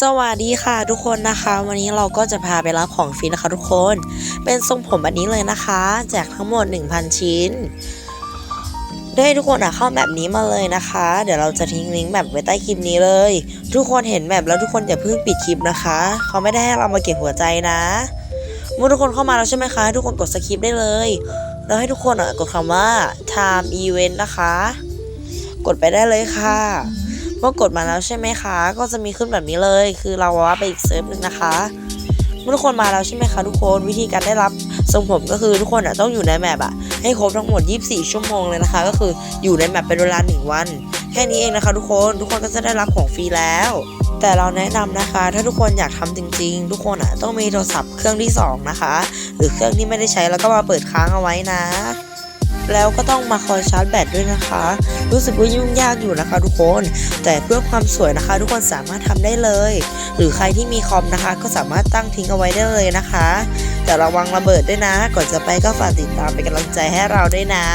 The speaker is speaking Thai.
สวัสดีค่ะทุกคนนะคะ วันนี้เราก็จะพาไปรับของฟรีนะคะทุกคน เป็นทรงผมแบบนี้เลยนะคะ แจกทั้งหมด 1,000 ชิ้นได้ทุกคนอะเข้าแบบนี้มาเลยนะคะ เดี๋ยวเราจะทิ้งลิงก์แบบไว้ใต้คลิปนี้เลย ทุกคนเห็นแบบแล้วทุกคนอย่าเพิ่งปิดคลิปนะคะ เขาไม่ได้ให้เรามาเก็บหัวใจนะเมื่อทุกคนเข้ามาแล้วใช่ไหมคะทุกคนกดสคริปได้เลยแล้วให้ทุกคนอะกดคำว่า time event นะคะ กดไปได้เลยค่ะ เมื่อกดมาแล้วใช่ไหมคะ ก็จะมีขึ้นแบบนี้เลย คือเราว่าไปอีกเซิร์ฟหนึ่งนะคะเมื่อทุกคนมาแล้วใช่ไหมคะทุกคนวิธีการได้รับทรงผมก็คือทุกคนอะต้องอยู่ในแมปอะให้ครบทั้งหมด 24 ชั่วโมงเลยนะคะ ก็คืออยู่ในแมปเป็นเวลา1วัน แค่นี้เองนะคะ ทุกคนทุกคนก็จะได้รับของฟรีแล้วแต่เราแนะนำนะคะ ถ้าทุกคนอยากทำจริง ๆ ทุกคนอะต้องมีโทรศัพท์เครื่องที่สองนะคะ หรือเครื่องที่ไม่ได้ใช้แล้วก็มาเปิดค้างเอาไว้นะ แล้วก็ต้องมาคอยชาร์จแบตด้วยนะคะ รู้สึกว่ายุ่งยากอยู่นะคะทุกคน แต่เพื่อความสวยนะคะ ทุกคนสามารถทำได้เลย หรือใครที่มีคอมนะคะ ก็สามารถตั้งทิ้งเอาไว้ได้เลยนะคะ แต่ระวังระเบิดด้วยนะ ก่อนจะไปก็ฝากติดตามเป็นกำลังใจให้เราด้วยนะ